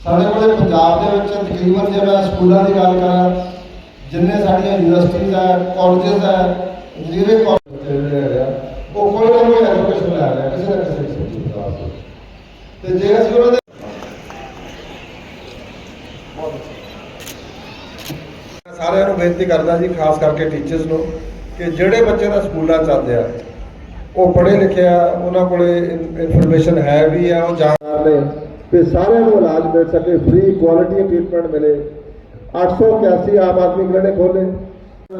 ਸਾਡੇ ਕੋਲੇ ਪੰਜਾਬ ਦੇ ਵਿੱਚ ਤਕਰੀਬਨ ਜੇ ਮੈਂ ਸਕੂਲਾਂ ਦੀ ਗੱਲ ਕਰਾਂ, ਜਿੰਨੇ ਸਾਡੀਆਂ ਯੂਨੀਵਰਸਿਟੀਜ਼ ਹੈ ਕਾਲਜਸ ਹੈ ਕਾਲਜ ਜਿਹੜੇ ਹੈਗੇ ਆ ਉਹ ਕੋਈ ਨਾ ਕੋਈ ਐਜੂਕੇਸ਼ਨ ਲੈ ਰਿਹਾ ਕਿਸੇ ਨਾ ਕਿਸੇ ਸਬਜੈਕਟ ਵਾਸਤੇ ਤੇ ਜੇ ਅਸੀਂ ਉਹਨਾਂ ਦੇ ਸਾਰਿਆਂ ਨੂੰ ਬੇਨਤੀ ਕਰਦਾ ਜੀ ਖਾਸ ਕਰਕੇ ਟੀਚਰਸ ਨੂੰ ਕਿ ਜਿਹੜੇ ਬੱਚੇ ਦਾ ਸਕੂਲਾਂ ਚੱਲਦੇ ਆ ਉਹ ਪੜ੍ਹੇ ਲਿਖੇ ਆ ਉਹਨਾਂ ਕੋਲੇ ਇਨਫੋਰਮੇਸ਼ਨ ਹੈ ਵੀ ਆ ਉਹ ਜਾਣਕਾਰ ਨੇ ਤੇ ਸਾਰਿਆਂ ਨੂੰ ਇਲਾਜ ਮਿਲ ਸਕੇ ਫ੍ਰੀ ਕੁਆਲਿਟੀ ਟ੍ਰੀਟਮੈਂਟ ਮਿਲੇ। 881 ਆਮ ਆਦਮੀ ਕਲੀਨਿਕ ਖੋਲੇ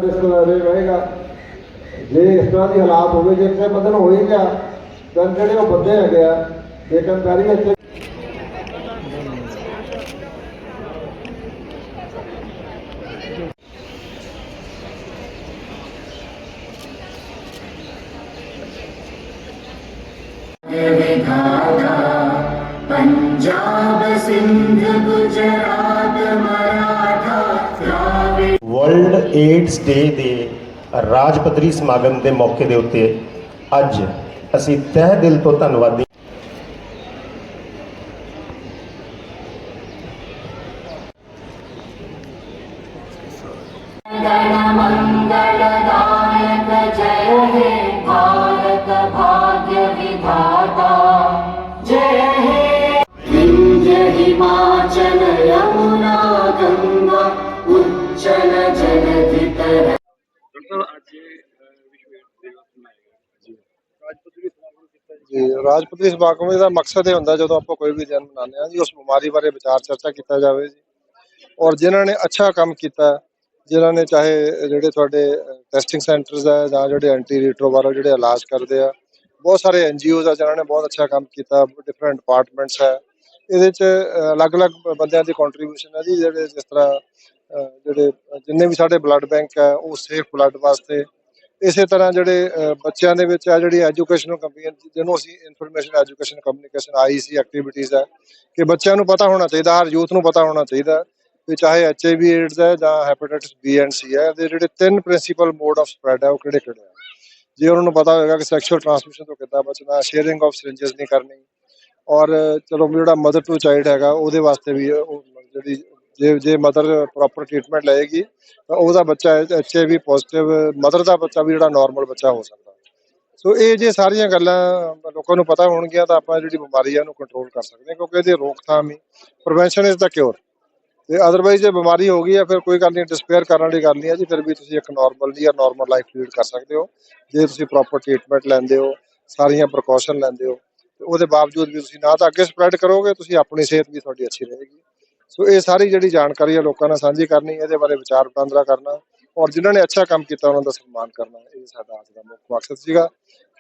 ਰਿਸ਼ਤੇਦਾਰੀ ਰਹੇਗਾ। ਜੇ ਇਸ ਤਰ੍ਹਾਂ ਦੀ ਹਾਲਾਤ ਹੋਵੇ ਜੇ ਕਿਸੇ ਬੰਦੇ ਨੂੰ ਹੋ ਹੀ ਗਿਆ ਤਾਂ ਜਿਹੜੇ ਉਹ ਬੰਦੇ ਹੈਗੇ ਆ ਲੇਕਿਨ ਪੈਰੀ ਇੱਥੇ Punjab Sindh Gujarat Maratha Dravid world AIDS day ਦੇ ਰਾਜ ਪੱਧਰੀ ਸਮਾਗਮ ਦੇ ਮੌਕੇ ਦੇ ਉੱਤੇ ਅੱਜ ਅਸੀਂ ਤਹਿ ਦਿਲ ਤੋਂ ਧੰਨਵਾਦੀ ਜੀ। ਰਾਜਪੁਤਰੀ ਸਮਾਗਮ ਦਾ ਮਕਸਦ ਇਹ ਹੁੰਦਾ ਜਦੋਂ ਆਪਾਂ ਕੋਈ ਵੀ ਦਿਨ ਮਨਾਉਂਦੇ ਹਾਂ ਜੀ ਉਸ ਬਿਮਾਰੀ ਬਾਰੇ ਵਿਚਾਰ ਚਰਚਾ ਕੀਤਾ ਜਾਵੇ ਜੀ। ਔਰ ਜਿਨ੍ਹਾਂ ਨੇ ਅੱਛਾ ਕੰਮ ਕੀਤਾ ਜਿਨ੍ਹਾਂ ਨੇ ਚਾਹੇ ਜਿਹੜੇ ਤੁਹਾਡੇ ਟੈਸਟਿੰਗ ਸੈਂਟਰਸ ਹੈ ਜਾਂ ਜਿਹੜੇ ਐਂਟੀ ਰੀਟਰੋਵਾਇਰਲ ਜਿਹੜੇ ਇਲਾਜ ਕਰਦੇ ਆ ਬਹੁਤ ਸਾਰੇ ਐਨਜੀਓਜ਼ ਆ ਜਿਨ੍ਹਾਂ ਨੇ ਬਹੁਤ ਅੱਛਾ ਕੰਮ ਕੀਤਾ ਡਿਫਰੈਂਟ ਡਿਪਾਰਟਮੈਂਟਸ ਹੈ ਇਹਦੇ ਚ ਅਲੱਗ-ਅਲੱਗ ਬੰਦਿਆਂ ਦੀ ਕੰਟਰੀਬਿਊਸ਼ਨ ਹੈ ਜੀ ਜਿਹੜੇ ਜਿਸ ਤਰ੍ਹਾਂ ਜਿਹੜੇ ਜਿੰਨੇ ਵੀ ਸਾਡੇ ਬਲੱਡ ਬੈਂਕ ਹੈ, ਉਹ ਸੇਫ ਬਲੱਡ ਵਾਸਤੇ। ਇਸੇ ਤਰ੍ਹਾਂ ਜਿਹੜੇ ਬੱਚਿਆਂ ਦੇ ਵਿੱਚ ਆ ਜਿਹੜੀ ਐਜੂਕੇਸ਼ਨਲ ਕੰਪੀਨ ਜਿਹਨੂੰ ਅਸੀਂ information education communication IC activities ਹੈ, ਕਿ ਬੱਚਿਆਂ ਨੂੰ ਪਤਾ ਹੋਣਾ ਚਾਹੀਦਾ, ਹਰ ਯੂਥ ਨੂੰ ਪਤਾ ਹੋਣਾ ਚਾਹੀਦਾ, ਵੀ ਚਾਹੇ ਐਚਆਈਵੀ ਏਡਜ਼ ਹੈ ਜਾਂ ਹੈਪੇਟਾਈਟਸ ਬੀ ਐਂਡ ਸੀ ਹੈ, ਇਹਦੇ ਜਿਹੜੇ ਤਿੰਨ ਪ੍ਰਿੰਸੀਪਲ ਮੋਡ ਆਫ ਸਪਰੈਡ ਹੈ, ਉਹ ਕਿਹੜੇ ਕਿਹੜੇ ਆ ਜੇ ਉਹਨਾਂ ਨੂੰ ਪਤਾ ਹੋਵੇਗਾ ਕਿ ਸੈਕਸ਼ੂਅਲ ਟ੍ਰਾਂਸਮਿਸ਼ਨ ਤੋਂ ਕਿੱਦਾਂ ਬਚਣਾ ਸ਼ੇਅਰਿੰਗ ਆਫ ਸਿਰਿੰਜਸ ਨਹੀਂ ਕਰਨੀ, ਔਰ ਚਲੋ ਜਿਹੜਾ ਮਦਰ ਟੂ ਚਾਈਲਡ ਹੈਗਾ, ਉਹਦੇ ਵਾਸਤੇ ਵੀ ਜਿਹੜੀ ਜੇ ਜੇ ਮਦਰ ਪ੍ਰੋਪਰ ਟ੍ਰੀਟਮੈਂਟ ਲਏਗੀ, ਤਾਂ ਉਹਦਾ ਬੱਚਾ ਐਚਆਈਵੀ ਪੋਜ਼ਿਟਿਵ ਮਦਰ ਦਾ ਬੱਚਾ ਵੀ ਜਿਹੜਾ ਨਾਰਮਲ ਬੱਚਾ ਹੋ ਸਕਦਾ। ਸੋ ਇਹ ਜੇ ਸਾਰੀਆਂ ਗੱਲਾਂ ਲੋਕਾਂ ਨੂੰ ਪਤਾ ਹੋਣਗੀਆਂ, ਤਾਂ ਆਪਾਂ ਜਿਹੜੀ ਬਿਮਾਰੀ ਆ ਉਹਨੂੰ ਕੰਟਰੋਲ ਕਰ ਸਕਦੇ ਹਾਂ, ਕਿਉਂਕਿ ਇਹਦੀ ਰੋਕਥਾਮ ਹੀ ਪ੍ਰੀਵੈਂਸ਼ਨ ਇਜ਼ ਦਾ ਕਿਉਰ ਤੇ ਅਦਰਵਾਈਜ਼ ਜੇ ਬਿਮਾਰੀ ਹੋ ਗਈ ਹੈ, ਫਿਰ ਕੋਈ ਗੱਲ ਨਹੀਂ ਡਿਸਪੇਅਰ ਕਰਨ ਵਾਲੀ ਗੱਲ ਨਹੀਂ ਹੈ ਜੀ, ਫਿਰ ਵੀ ਤੁਸੀਂ ਇੱਕ ਨਾਰਮਲ ਆ ਨਾਰਮਲ ਲਾਈਫ ਲੀਡ ਕਰ ਸਕਦੇ ਹੋ। ਜੇ ਤੁਸੀਂ ਪ੍ਰੋਪਰ ਟ੍ਰੀਟਮੈਂਟ ਲੈਂਦੇ ਹੋ, ਸਾਰੀਆਂ ਪ੍ਰੀਕਾਸ਼ਨ ਲੈਂਦੇ ਹੋ ਉਹਦੇ ਬਾਵਜੂਦ ਵੀ ਤੁਸੀਂ ਨਾ ਤਾਂ ਅੱਗੇ ਸਪਰੈਡ ਕਰੋਗੇ, ਤੁਸੀਂ ਆਪਣੀ ਸਿਹਤ ਵੀ ਤੁਹਾਡੀ ਅੱਛੀ ਰਹੇਗੀ। ਸੋ ਇਹ ਸਾਰੀ ਜਿਹੜੀ ਜਾਣਕਾਰੀ ਹੈ ਲੋਕਾਂ ਨਾਲ ਸਾਂਝੀ ਕਰਨੀ, ਇਹਦੇ ਬਾਰੇ ਵਿਚਾਰ ਵਟਾਂਦਰਾ ਕਰਨਾ ਔਰ ਜਿਨ੍ਹਾਂ ਨੇ ਅੱਛਾ ਕੰਮ ਕੀਤਾ ਉਹਨਾਂ ਦਾ ਸਨਮਾਨ ਕਰਨਾ, ਇਹ ਸਾਡਾ ਅੱਜ ਦਾ ਮੁੱਖ ਮਕਸਦ ਸੀਗਾ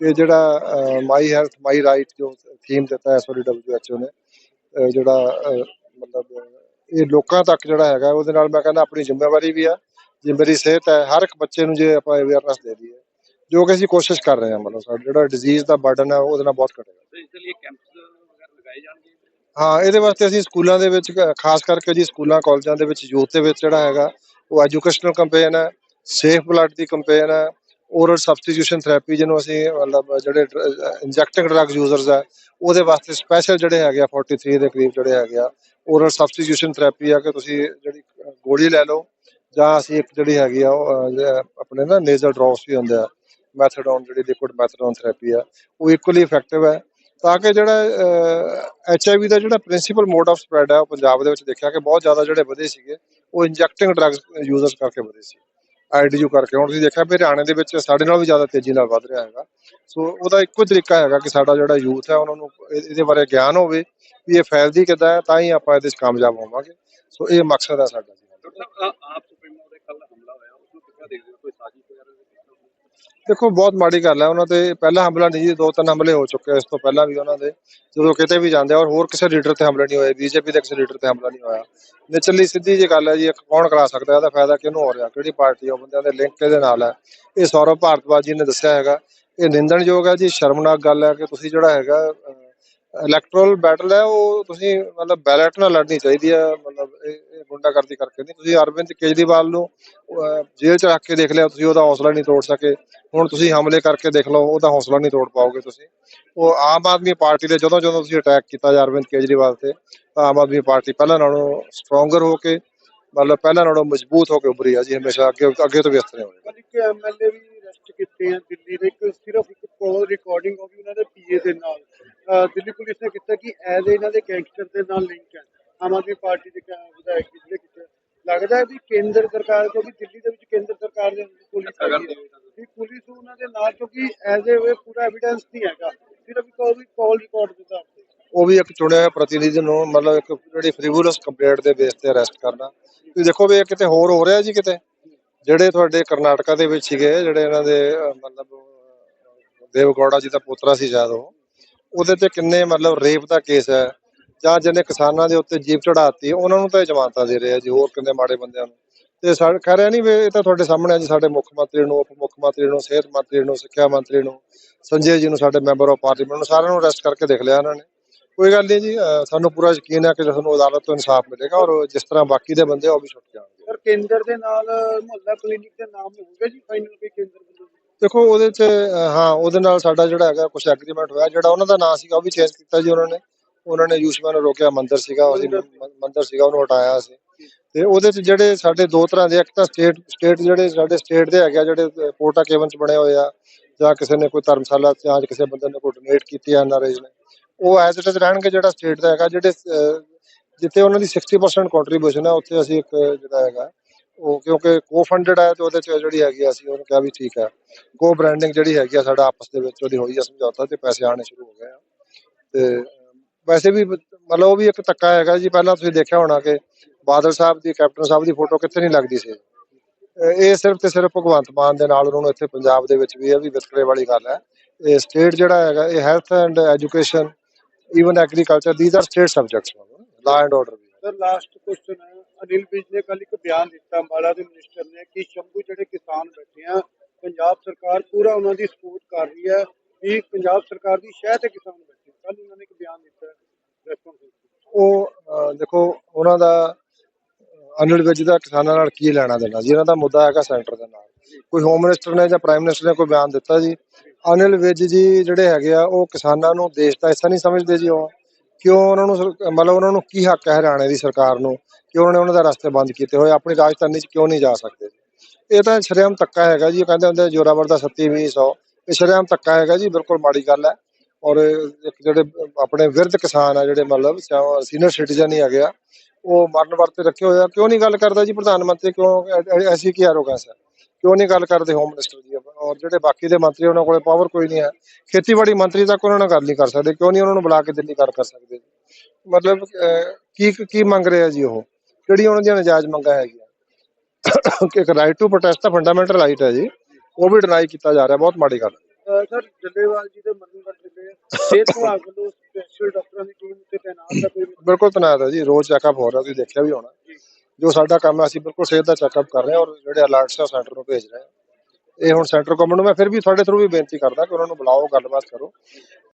ਕਿ ਜਿਹੜਾ ਮਾਈ ਹੈਲਥ ਮਾਈ ਰਾਈਟ ਜੋ ਥੀਮ ਦਿੱਤਾ ਹੈ ਸੋਰੀ ਡਬਲਯੂਐਚਓ ਨੇ ਜਿਹੜਾ ਮਤਲਬ ਇਹ ਲੋਕਾਂ ਤੱਕ ਜਿਹੜਾ ਹੈਗਾ ਉਹਦੇ ਨਾਲ ਮੈਂ ਕਹਿੰਦਾ ਆਪਣੀ ਜ਼ਿੰਮੇਵਾਰੀ ਵੀ ਆ, ਜੇ ਮੇਰੀ ਸਿਹਤ ਹੈ, ਹਰ ਇੱਕ ਬੱਚੇ ਨੂੰ ਜੇ ਆਪਾਂ ਅਵੇਅਰਨੈਸ ਦੇ ਦਈਏ, ਜੋ ਕਿ ਅਸੀਂ ਕੋਸ਼ਿਸ਼ ਕਰ ਰਹੇ ਹਾਂ ਮਤਲਬ ਸਾਡਾ ਜਿਹੜਾ ਡਿਜ਼ੀਜ਼ ਦਾ ਬਰਡਨ ਹੈ, ਉਹਦੇ ਨਾਲ ਬਹੁਤ ਘਟੇਗਾ। ਹਾਂ ਇਹਦੇ ਵਾਸਤੇ ਅਸੀਂ ਸਕੂਲਾਂ ਦੇ ਵਿੱਚ ਖ- ਖਾਸ ਕਰਕੇ ਜੀ ਸਕੂਲਾਂ ਕਾਲਜਾਂ ਦੇ ਵਿੱਚ ਯੂਥ ਦੇ ਵਿੱਚ ਜਿਹੜਾ ਹੈਗਾ ਉਹ ਐਜੂਕੇਸ਼ਨਲ ਕੰਪੇਨ ਹੈ ਸੇਫ ਬਲੱਡ ਦੀ ਕੰਪੇਨ ਹੈ ਓਰਲ ਸਬਸਟੀਟਿਊਸ਼ਨ ਥੈਰੇਪੀ ਜਿਹਨੂੰ ਅਸੀਂ ਮਤਲਬ ਜਿਹੜੇ ਇੰਜੈਕਟਿੰਗ ਡਰੱਗ ਯੂਜ਼ਰਸ ਹੈ ਉਹਦੇ ਵਾਸਤੇ ਸਪੈਸ਼ਲ ਜਿਹੜੇ ਹੈਗੇ ਆ 43 ਦੇ ਕਰੀਬ ਜਿਹੜੇ ਹੈਗੇ ਆ ਓਰਲ ਸਬਸਟੀਟਿਊਸ਼ਨ ਥੈਰੇਪੀ ਆ ਕਿ ਤੁਸੀਂ ਜਿਹੜੀ ਗੋਲੀ ਲੈ ਲਓ ਜਾਂ ਅਸੀਂ ਇੱਕ ਜਿਹੜੀ ਹੈਗੀ ਆ ਉਹ, ਅਹ, ਜਿਹੜਾ ਆਪਣੇ ਨਾ ਨੇਜ਼ਲ ਡ੍ਰੌਪਸ ਵੀ ਹੁੰਦੇ ਆ ਮੈਥਡੋਨ ਜਿਹੜੀ ਲਿਕੁਇਡ ਮੈਥਡੋਨ ਥੈਰੇਪੀ ਆ ਉਹ ਇਕੁਅਲੀ ਇਫੈਕਟਿਵ ਹੈ ਤਾਂ ਕਿ ਜਿਹੜਾ ਐਚਆਈਵੀ ਦਾ ਜਿਹੜਾ ਪ੍ਰਿੰਸੀਪਲ ਮੋਡ ਆਫ ਸਪਰੈਡ ਹੈ, ਉਹ ਪੰਜਾਬ ਦੇ ਵਿੱਚ ਦੇਖਿਆ ਕਿ ਬਹੁਤ ਜ਼ਿਆਦਾ ਜਿਹੜੇ ਵਧੇ ਸੀਗੇ, ਉਹ ਇੰਜੈਕਟਿੰਗ ਡਰੱਗਸ ਯੂਜ਼ਰਸ ਕਰਕੇ ਵਧੇ ਸੀ। ਆਈਡੀਯੂ ਕਰਕੇ। ਹੁਣ ਤੁਸੀਂ ਦੇਖਿਆ ਵੀ ਹਰਿਆਣੇ ਦੇ ਵਿੱਚ ਸਾਡੇ ਨਾਲ ਵੀ ਜ਼ਿਆਦਾ ਤੇਜ਼ੀ ਨਾਲ ਵੱਧ ਰਿਹਾ ਹੈਗਾ। ਸੋ ਉਹਦਾ ਇੱਕੋ ਹੀ ਤਰੀਕਾ ਹੈਗਾ ਕਿ ਸਾਡਾ ਜਿਹੜਾ ਯੂਥ ਹੈ, ਉਹਨਾਂ ਨੂੰ ਇਹਦੇ ਬਾਰੇ ਗਿਆਨ ਹੋਵੇ ਵੀ ਇਹ ਫੈਲਦੀ ਕਿੱਦਾਂ ਹੈ, ਤਾਂ ਹੀ ਆਪਾਂ ਇਹਦੇ ਵਿੱਚ ਕਾਮਯਾਬ ਹੋਵਾਂਗੇ। ਸੋ ਇਹ ਮਕਸਦ ਹੈ ਸਾਡਾ। ਜੀ ਆਪ ਸੁਪਰੀਮੋ ਦੇ ਕੱਲ ਹਮਲਾ ਹੋਇਆ ਉਸ ਨੂੰ ਕਿੱਦਾਂ ਦੇਖਦੇ ਹੋ ਕੋਈ ਸਾਜ਼ਿਸ਼ ਵਗੈਰਾ ਦੇਖੋ, ਬਹੁਤ ਮਾੜੀ ਗੱਲ ਹੈ। ਉਹਨਾਂ ਤੇ ਪਹਿਲਾ ਹਮਲਾ ਨਹੀਂ ਜੀ, ਦੋ ਤਿੰਨ ਹਮਲੇ ਹੋ ਚੁੱਕੇ ਇਸ ਤੋਂ ਪਹਿਲਾਂ ਵੀ ਉਹਨਾਂ ਦੇ। ਜਦੋਂ ਕਿਤੇ ਵੀ ਜਾਂਦੇ ਔਰ ਹੋਰ ਕਿਸੇ ਲੀਡਰ ਤੇ ਹਮਲਾ ਨਹੀਂ ਹੋਇਆ, ਬੀਜੇਪੀ ਦੇ ਕਿਸੇ ਲੀਡਰ ਤੇ ਹਮਲਾ ਨਹੀਂ ਹੋਇਆ। ਨਿਚਲੀ ਸਿੱਧੀ ਜੀ ਗੱਲ ਹੈ ਜੀ ਕੌਣ ਕਰਾ ਸਕਦਾ, ਇਹਦਾ ਫਾਇਦਾ ਕਿਹਨੂੰ ਹੋ ਰਿਹਾ? ਕਿਹੜੀ ਪਾਰਟੀ ਉਹ ਬੰਦਿਆਂ ਦੇ ਲਿੰਕ ਕਿਹਦੇ ਨਾਲ ਹੈ? ਇਹ ਸੌਰਵ ਭਾਰਤਵਾਜ ਜੀ ਨੇ ਦੱਸਿਆ ਹੈਗਾ। ਇਹ ਨਿੰਦਣਯੋਗ ਹੈ ਜੀ, ਸ਼ਰਮਨਾਕ ਗੱਲ ਹੈ ਕਿ ਤੁਸੀਂ ਜਿਹੜਾ ਹੈਗਾ ਇਲੈਕਟਰਲ ਬੈਟਲ ਹੈ, ਉਹ ਤੁਸੀਂ ਮਤਲਬ ਬੈਲਟ ਨਾਲ ਲੜਨੀ ਚਾਹੀਦੀ ਹੈ। ਮਤਲਬ ਇਹ ਇਹ ਗੁੰਡਾਗਰਦੀ ਕਰਕੇ ਨਹੀਂ। ਤੁਸੀਂ ਅਰਵਿੰਦ ਕੇਜਰੀਵਾਲ ਨੂੰ ਜੇਲ੍ਹ 'ਚ ਰੱਖ ਕੇ ਦੇਖ ਲਿਆ, ਤੁਸੀਂ ਉਹਦਾ ਹੌਸਲਾ ਨਹੀਂ ਤੋੜ ਸਕੇ। ਹੁਣ ਤੁਸੀਂ ਹਮਲੇ ਕਰਕੇ ਦੇਖ ਲਓ ਉਹਦਾ ਹੌਸਲਾ ਨਹੀਂ ਤੋੜ ਪਾਓਗੇ ਤੁਸੀਂ। ਉਹ ਆਮ ਆਦਮੀ ਪਾਰਟੀ ਦੇ ਜਦੋਂ ਜਦੋਂ ਤੁਸੀਂ ਅਟੈਕ ਕੀਤਾ ਅਰਵਿੰਦ ਕੇਜਰੀਵਾਲ ਤੇ ਤਾਂ ਆਮ ਆਦਮੀ ਪਾਰਟੀ ਪਹਿਲਾਂ ਨਾਲੋਂ ਸਟਰੋਂਗਰ ਹੋ ਕੇ ਮਤਲਬ ਪਹਿਲਾਂ ਨਾਲੋਂ ਮਜ਼ਬੂਤ ਹੋ ਕੇ ਉੱਭਰੀ ਆ ਜੀ ਹਮੇਸ਼ਾ ਅੱਗੇ ਅੱਗੇ ਤੋਂ ਵੀ ਇਸ ਤਰ੍ਹਾਂ ਹੀ ਹੋਵੇਗਾ ਕੱਲ ਇੱਕ ਐਮਐਲਏ ਵੀ ਅਰੈਸਟ ਕੀਤੇ ਆ ਦਿੱਲੀ ਦੇ ਇੱਕ ਸਿਰਫ ਇੱਕ ਕਾਲ ਰਿਕਾਰਡਿੰਗ ਹੋ ਗਈ ਉਹਨਾਂ ਦੇ ਪੀਏ ਦੇ ਨਾਲ। ਦਿੱਲੀ ਪੁਲਿਸ ਨੇ ਕੀਤਾ ਕਿ ਐਜ਼ ਇਹਨਾਂ ਦੇ ਗੈਂਗਸਟਰ ਦੇ ਨਾਲ ਲਿੰਕ ਹੈ ਆਮ ਆਦਮੀ ਪਾਰਟੀ ਦੇ ਕ- ਵਿਧਾਇਕ ਜਿਹੜੇ ਕੀਤੇ ਲੱਗਦਾ ਹੈ ਵੀ ਕੇਂਦਰ ਸਰਕਾਰ ਕਿਉਂਕਿ ਦਿੱਲੀ ਦੇ ਵਿੱਚ ਕੇਂਦਰ ਸਰਕਾਰ ਦੇ ਪੁਲਿਸ ਹੈਗੀ ਹੈ ਵੀ ਪੁਲਿਸ ਉਹਨਾਂ ਦੇ ਨਾਲ, ਕਿਉਂਕਿ ਐਜ਼ ਏ ਪੂਰਾ ਐਵੀਡੈਂਸ ਨਹੀਂ ਹੈਗਾ। ਸਿਰਫ ਇੱਕ ਉਹ ਵੀ ਕਾਲ ਰਿਕਾਰਡ ਦੇ ਤੌਰ ਤੇ। ਉਹ ਵੀ ਇੱਕ ਚੁਣਿਆ ਹੋਇਆ ਨੂੰ, ਮਤਲਬ ਇੱਕ ਜਿਹੜੀ ਫ੍ਰੀਵੂਲਸ ਕੰਪਲੇਂਟ ਦੇ ਬੇਸ ਤੇ ਅਰੈਸਟ ਕਰਨਾ। ਤੁਸੀਂ ਦੇਖੋ ਵੀ ਇਹ ਕਿਤੇ ਹੋਰ ਹੋ ਰਿਹਾ ਜੀ ਕਿਤੇ? ਜਿਹੜੇ ਤੁਹਾਡੇ ਕਰਨਾਟਕਾ ਦੇ ਵਿੱਚ ਸੀਗੇ, ਜਿਹੜੇ ਇਹਨਾਂ ਦੇ ਮਤਲਬ ਦੇਵਗੌੜਾ ਜੀ ਦਾ ਪੋਤਰਾ ਸੀ ਸ਼ਾਇਦ ਉਹ, ਉਹਦੇ ਤੇ ਕਿੰਨੇ ਮਤਲਬ ਰੇਪ ਦਾ ਕੇਸ ਹੈ, ਜਾਂ ਜਿਹਨੇ ਕਿਸਾਨਾਂ ਦੇ ਉੱਤੇ ਜੀਪ ਚੜਾਤੀ ਉਹਨਾਂ ਨੂੰ ਤਾਂ ਇਹ ਜ਼ਮਾਨਤਾਂ ਦੇ ਰਹੇ ਆ ਜੀ, ਹੋਰ ਕਿੰਨੇ ਮਾੜੇ ਬੰਦਿਆਂ ਨੂੰ। ਤੇ ਸਾ ਕਹਿ ਰਿਹਾ ਨਹੀਂ ਵੀ ਇਹ ਤਾਂ ਤੁਹਾਡੇ ਸਾਹਮਣੇ ਆ ਜੀ ਸਾਡੇ ਮੁੱਖ ਮੰਤਰੀ ਨੂੰ ਉਪ ਮੁੱਖ ਮੰਤਰੀ ਨੂੰ ਸਿਹਤ ਮੰਤਰੀ ਨੂੰ ਸਿੱਖਿਆ ਮੰਤਰੀ ਨੂੰ ਸੰਜੇ ਜੀ ਨੂੰ ਸਾਡੇ ਮੈਂਬਰ ਆਫ ਪਾਰਲੀਮੈਂਟ ਨੂੰ ਸਾਰਿਆਂ ਨੂੰ ਅਰੈਸਟ ਕਰਕੇ ਦੇਖ ਲਿਆ ਇਹਨਾਂ ਨੇ। ਕੋਈ ਗੱਲ ਨਹੀਂ ਜੀ ਸਾਨੂੰ ਪੂਰਾ ਯਕੀਨ ਹੈ ਕਿ ਸਾਨੂੰ ਅਦਾਲਤ ਤੋਂ ਇਨਸਾਫ ਮਿਲੇਗਾ ਔਰ ਜਿਸ ਤਰ੍ਹਾਂ ਬਾਕੀ ਦੇ ਬੰਦੇ ਉਹ ਵੀ ਛੁੱਟ ਜਾਣਗੇ। ਪਰ ਕੇਂਦਰ ਦੇ ਨਾਲ ਮੁਹੱਲਾ ਕਲੀਨਿਕ ਦੇ ਨਾਮ ਹੋਊਗਾ ਜੀ ਫਾਈਨਲ ਕੋਈ ਕੇਂਦਰ ਵੱਲੋਂ? ਦੇਖੋ ਉਹਦੇ ਚ ਹਾਂ ਉਹਦੇ ਨਾਲ ਸਾਡਾ ਜਿਹੜਾ ਹੈਗਾ ਕੁਝ ਐਗਰੀਮੈਂਟ ਹੋਇਆ ਜਿਹੜਾ ਉਹਨਾਂ ਦਾ ਨਾਂ ਸੀਗਾ ਉਹ ਵੀ ਚੇਂਜ ਕੀਤਾ ਜੀ ਉਹਨਾਂ ਨੇ। ਉਹਨਾਂ ਨੇ ਯੂਸ਼ਮਾ ਨੂੰ ਰੋਕਿਆ ਮੰਦਰ ਸੀਗਾ ਮ- ਮੰਦਰ ਸੀਗਾ ਉਹਨੂੰ ਹਟਾਇਆ ਸੀ ਤੇ ਉਹਦੇ ਚ ਜਿਹੜੇ ਸਾਡੇ ਦੋ ਤਰ੍ਹਾਂ ਦੇ ਇੱਕ ਤਾਂ ਸਟੇਟ ਸਟੇਟ ਜਿਹੜੇ ਸਾਡੇ ਸਟੇਟ ਦੇ ਹੈਗੇ ਆ ਜਿਹੜੇ ਪੋਰਟਾ ਕੇਵਨ ਚ ਬਣੇ ਹੋਏ ਆ ਜਾਂ ਕਿਸੇ ਨੇ ਕੋਈ ਧਰਮਸ਼ਾਲਾ ਜਾਂ ਕਿਸੇ ਬੰਦੇ ਨੇ ਕੋਈ ਡੋਨੇਟ ਕੀਤੀ ਆ ਐਨਆਰਆਈਜ਼ ਨੇ ਉਹ ਐਜ਼ ਇਟ ਇਜ਼ ਰਹਿਣਗੇ ਜਿਹੜਾ ਸਟੇਟ ਦਾ ਹੈਗਾ ਜਿਹੜੇ ਅਹ, ਜਿੱਥੇ ਉਹਨਾਂ ਦੀ 60% ਕੰਟਰੀਬਿਊਸ਼ਨ ਹੈ ਉੱਥੇ ਅਸੀਂ ਇੱਕ ਜਿਹੜਾ ਹੈਗਾ ਉਹ ਕਿਉਂਕਿ ਕੋ ਫੰਡਡ ਹੈ ਤੇ ਉਹਦੇ ਚ ਜਿਹੜੀ ਹੈਗੀ ਆ ਅਸੀਂ ਉਹਨੂੰ ਕਿਹਾ ਵੀ ਠੀਕ ਹੈ ਕੋ ਬ੍ਰਾਂਡਿੰਗ ਜਿਹੜੀ ਹੈਗੀ ਆ ਸਾਡਾ ਆਪਸ ਦੇ ਵਿੱਚ ਉਹਦੀ ਹੋਈ ਆ ਸਮਝੌਤਾ ਤੇ ਪੈਸੇ ਆਣੇ ਸ਼ੁਰੂ ਹੋ ਗਏ ਆ। ਤੇ ਵੈਸੇ ਵੀ ਮਤਲਬ ਉਹ ਵੀ ਇੱਕ ਤੱਕਾ ਹੈਗਾ ਜੀ ਪਹਿਲਾਂ ਤੁਸੀਂ ਦੇਖਿਆ ਹੋਣਾ ਕਿ ਬਾਦਲ ਸਾਹਿਬ ਦੀ ਕੈਪਟਨ ਸਾਹਿਬ ਦੀ ਫੋਟੋ ਕਿੱਥੇ ਨਹੀਂ ਲੱਗਦੀ ਸੀ? ਇਹ ਸਿਰਫ ਤੇ ਸਿਰਫ ਭਗਵੰਤ ਮਾਨ ਦੇ ਨਾਲ ਉਹਨਾਂ ਨੂੰ ਇੱਥੇ ਪੰਜਾਬ ਦੇ ਵਿੱਚ ਵੀ ਇਹ ਵੀ ਵਿਤਕਰੇ ਵਾਲੀ ਗੱਲ ਹੈ। ਇਹ ਸਟੇਟ ਜਿਹੜਾ ਹੈਗਾ ਇਹ health and education even agriculture these are state subjects law and order we. Sir last question ਹੈ। ਅਨਿਲ ਵਿਜ ਨੇ ਕੱਲ ਇੱਕ ਬਿਆਨ ਦਿੱਤਾ ਅੰਬਾਲਾ ਦੇ ਮਿਨਿਸਟਰ ਨੇ ਕਿ ਸ਼ੰਭੂ ਜਿਹੜੇ ਕਿਸਾਨ ਬੈਠੇ ਆ ਪੰਜਾਬ ਸਰਕਾਰ ਪੂਰਾ ਉਹਨਾਂ ਦੀ ਸਪੋਰਟ ਕਰ ਰਹੀ ਹੈ ਕਿ ਪੰਜਾਬ ਸਰਕਾਰ ਦੀ ਸ਼ਹਿ ਤੇ ਕਿਸਾਨ ਬੈਠੇ। ਕੱਲ ਉਹਨਾਂ ਨੇ ਇੱਕ ਬਿਆਨ ਦਿੱਤਾ ਰੈਸਪੌਂਸ ਉਹ ਦੇਖੋ ਉਹਨਾਂ ਦਾ ਅਨਿਲ ਵਿਜ ਦਾ ਕਿਸਾਨਾਂ ਨਾਲ ਕੀ ਲੈਣਾ ਦੇਣਾ ਜੀ? ਇਹਨਾਂ ਦਾ ਮੁੱਦਾ ਹੈਗਾ ਸੈਂਟਰ ਦੇ ਨਾਲ। ਕੋਈ ਹੋਮ ਮਿਨਿਸਟਰ ਨੇ ਜਾਂ ਪ੍ਰਾਈਮ ਮਿਨਿਸਟਰ ਨੇ ਕੋਈ ਬਿਆਨ ਦਿੱਤਾ ਜੀ? ਅਨਿਲ ਵਿਜ ਜੀ ਜਿਹੜੇ ਹੈਗੇ ਆ, ਉਹ ਕਿਸਾਨਾਂ ਨੂੰ ਦੇਸ਼ ਦਾ ਹਿੱਸਾ ਨਹੀਂ ਸਮਝਦੇ ਜੀ ਉਹ। ਕਿਉਂ ਉਹਨਾਂ ਨੂੰ ਮਤਲਬ ਉਹਨਾਂ ਨੂੰ ਕੀ ਹੱਕ ਹੈ ਹਰਿਆਣੇ ਦੀ ਸਰਕਾਰ ਨੂੰ? ਕਿ ਉਹਨਾਂ ਨੇ ਉਹਨਾਂ ਦਾ ਰਸਤੇ ਬੰਦ ਕੀਤੇ ਹੋਏ? ਆਪਣੀ ਰਾਜਧਾਨੀ 'ਚ ਕਿਉਂ ਨਹੀਂ ਜਾ ਸਕਦੇ? ਇਹ ਤਾਂ ਸ਼ਰੇਆਮ ਧੱਕਾ ਹੈਗਾ ਜੀ। ਕਹਿੰਦੇ ਹੁੰਦੇ ਜੋਰਾਵਰ ਦਾ ਸੱਤੀ ਵੀ ਸੌ। ਇਹ ਸ਼ਰੇਆਮ ਧੱਕਾ ਹੈਗਾ ਜੀ, ਬਿਲਕੁਲ ਮਾੜੀ ਗੱਲ ਹੈ। ਔਰ ਜਿਹੜੇ ਆਪਣੇ ਵਿਰਧ ਕਿਸਾਨ ਆ ਜਿਹੜੇ ਮਤਲਬ ਸੀਨੀਅਰ ਸਿਟੀਜ਼ਨ ਹੀ ਹੈਗੇ ਆ ਉਹ ਮਰਨ ਵਰਤੇ ਰੱਖੇ ਹੋਏ ਆ। ਕਿਉਂ ਨਹੀਂ ਗੱਲ ਕਰਦਾ ਜੀ ਪ੍ਰਧਾਨ ਮੰਤਰੀ? ਕਿਉਂ ਐਸੀ ਕੀ ਆਰੋਗੈਂਸ ਹੈ ਕਿਉਂ ਨਹੀਂ ਗੱਲ ਕਰਦੇ ਹੋਮ ਮਿਨਿਸਟਰ ਜੀ? ਔਰ ਜਿਹੜੇ ਬਾਕੀ ਦੇ ਮੰਤਰੀ ਉਹਨਾਂ ਕੋਲੇ ਪਾਵਰ ਕੋਈ ਨਹੀਂ ਹੈ ਖੇਤੀਬਾੜੀ ਮੰਤਰੀ ਤੱਕ ਉਹਨਾਂ ਨਾਲ ਗੱਲ ਨਹੀਂ ਕਰ ਸਕਦੇ। ਕਿਉਂ ਨਹੀਂ ਉਹਨਾਂ ਨੂੰ ਬੁਲਾ ਕੇ ਦਿੱਲੀ ਗੱਲ ਕਰ ਸਕਦੇ? ਮਤਲਬ ਕੀ ਕੀ ਮੰਗ ਰਹੇ ਆ ਜੀ ਉਹ? ਕਿਹੜੀ ਉਹਨਾਂ ਦੀਆਂ ਨਜਾਇਜ਼ ਮੰਗਾਂ ਹੈਗੀਆਂ? ਕਿ ਇੱਕ ਰਾਈਟ ਟੂ ਪ੍ਰੋਟੈਸਟ ਦਾ ਫੰਡਾਮੈਂਟਲ ਰਾਈਟ ਹੈ ਜੀ। ਉਹ ਵੀ ਡਿਨਾਈ ਕੀਤਾ ਜਾ ਰਿਹਾ। ਬਹੁਤ ਮਾੜੀ ਗੱਲ ਸਰ, ਜੱਲੇਵਾਲ ਜੀ ਦੇ ਮਰਨ ਵਰ ਚੱਲੇ ਸਿਹਤ ਵਿਭਾਗ ਵੱਲੋਂ ਸਪੈਸ਼ਲ ਡਾਕਟਰਾਂ ਦੀ ਟੀਮ ਤੇ ਤੈਨਾਤ ਦਾ ਕੋਈ ਬਿਲਕੁਲ ਤਨਾਤ ਹੈ ਜੀ ਰੋਜ਼ ਚੈੱਕਅਪ ਹੋ ਰਿਹਾ ਤੁਸੀਂ ਦੇਖਿਆ ਵੀ ਹੋਣਾ। ਜੋ। ਸਾਡਾ ਕੰਮ ਹੈ ਅਸੀਂ ਬਿਲਕੁਲ ਸਿਹਤ ਦਾ ਚੈੱਕਅਪ ਕਰ ਰਹੇ ਹਾਂ ਔਰ ਜਿਹੜੇ ਅਲਰਟਸ ਆ ਸੈਂਟਰ ਨੂੰ ਭੇਜ ਰਹੇ ਹਾਂ। ਇਹ ਹੁਣ ਸੈਂਟਰ ਗਵਰਨਮੈਂਟ ਨੂੰ ਮੈਂ ਫਿਰ ਵੀ ਤੁਹਾਡੇ ਥਰੂ ਵੀ ਬੇਨਤੀ ਕਰਦਾ ਕਿ ਉਹਨਾਂ ਨੂੰ ਬੁਲਾਓ ਗੱਲਬਾਤ ਕਰੋ।